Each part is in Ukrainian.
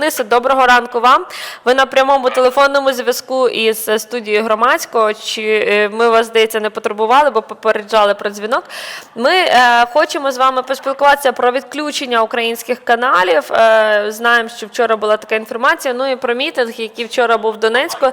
Денисе, доброго ранку вам. Ви на прямому телефонному зв'язку із е, студією громадського. Чи е, ми вас здається не потребували, бо попереджали про дзвінок? Ми е, хочемо з вами поспілкуватися про відключення українських каналів. Е, знаємо, що вчора була така інформація. Ну і про мітинг, який вчора був в Донецьку.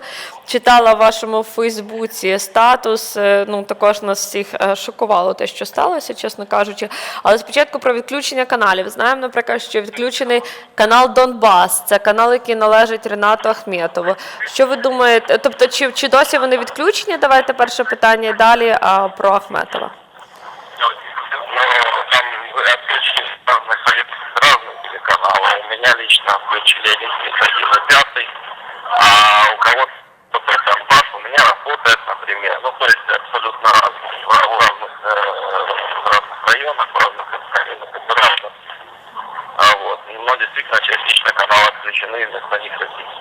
Читала в вашому Фейсбуці статус. Е, ну також нас всіх е, шокувало те, що сталося, чесно кажучи. Але спочатку про відключення каналів. Знаємо, наприклад, що відключений канал Донбас. Це канал, який належить Ренату Ахметову. Що ви думаєте? Тобто, чи, чи досі вони відключені? Давайте перше питання і далі а, про Ахметова. Но там отключили разных разные телеканалы. У меня лично включили один один и пятый, а у кого-то кто-то Донбасс у меня работает, например. Ну, то есть абсолютно разных, в разных, э, в разных районах, в разных районах государствах. А вот. Но действительно частично каналы отключены, них российские.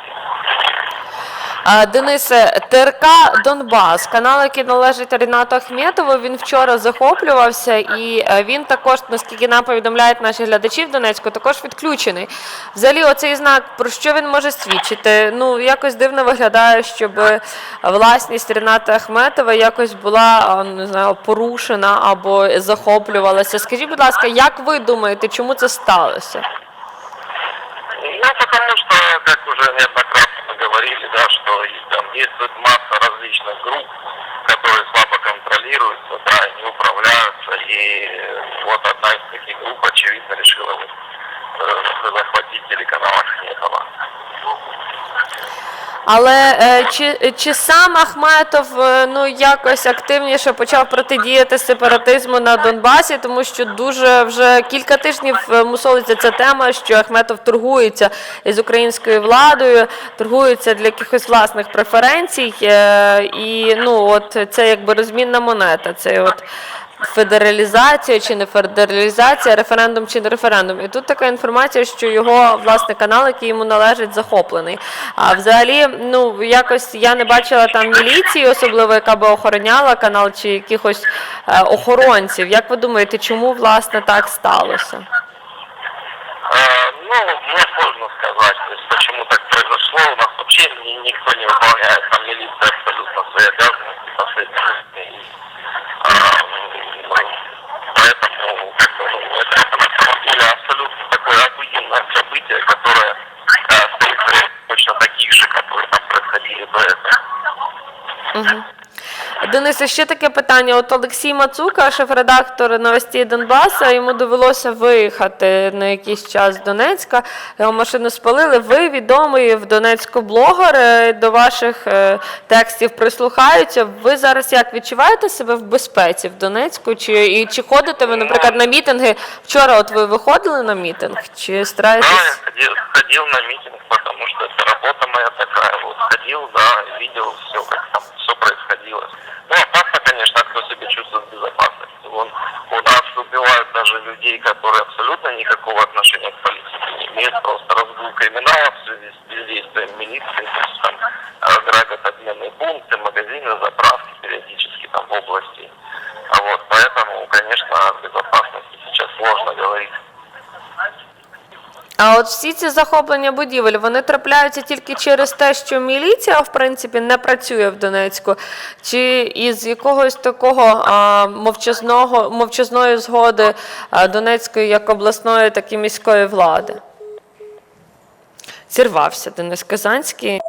Денисе, ТРК Донбас, канал, який належить Рінату Ахметову, він вчора захоплювався, і е, він також, наскільки нам повідомляють наші глядачі в Донецьку, також відключений. Взагалі, оцей знак про що він може свідчити? Ну якось дивно виглядає, щоб власність Ріната Ахметова якось була не знаю, порушена або захоплювалася. Скажіть, будь ласка, як ви думаєте, чому це сталося? Ну, потому что, как уже неоднократно мы говорили, да, что и там действует масса различных групп, которые слабо контролируются, да, и не управляются, и вот одна из Але е, чи, чи сам Ахметов е, ну якось активніше почав протидіяти сепаратизму на Донбасі, тому що дуже вже кілька тижнів е, мусолиться ця тема, що Ахметов торгується із українською владою, торгується для якихось власних преференцій, і ну от це якби розмінна монета. Це от федералізація чи не федералізація, референдум чи не референдум. І тут така інформація, що його власне канал, який йому належить, захоплений. А взагалі, ну якось я не бачила там міліції, особливо яка би охороняла канал, чи якихось е, охоронців. Як ви думаєте, чому власне так сталося? Э, ну, мне сложно сказать, то так произошло. У нас вообще никто не Денисе, ще таке питання. От Олексій Мацука, шеф-редактор новостей Донбаса, йому довелося виїхати на якийсь час з Донецька. Його машину спалили. Ви відомий в Донецьку блогер. е, До ваших е, текстів прислухаються. Ви зараз як відчуваєте себе в безпеці в Донецьку? Чи і чи ходите ви, наприклад, на мітинги? Вчора от ви виходили на мітинг? Чи стараєтесь? Ходил, на митинг, потому что это работа моя такая. Вот ходил, да, видел все, как там все происходило. Ну, опасно, конечно, кто себя чувствует в безопасности. Вон, у нас убивают даже людей, которые абсолютно никакого отношения к политике не имеют. Просто разгул криминала в связи с бездействием милиции. То есть там э, грабят обменные пункты, магазины, заправки периодически там в области. А вот, поэтому, конечно, о безопасности сейчас сложно говорить. А от всі ці захоплення будівель вони трапляються тільки через те, що міліція в принципі не працює в Донецьку, чи із якогось такого а, мовчазного мовчазної згоди а, Донецької як обласної, так і міської влади. Зірвався Денис Казанський.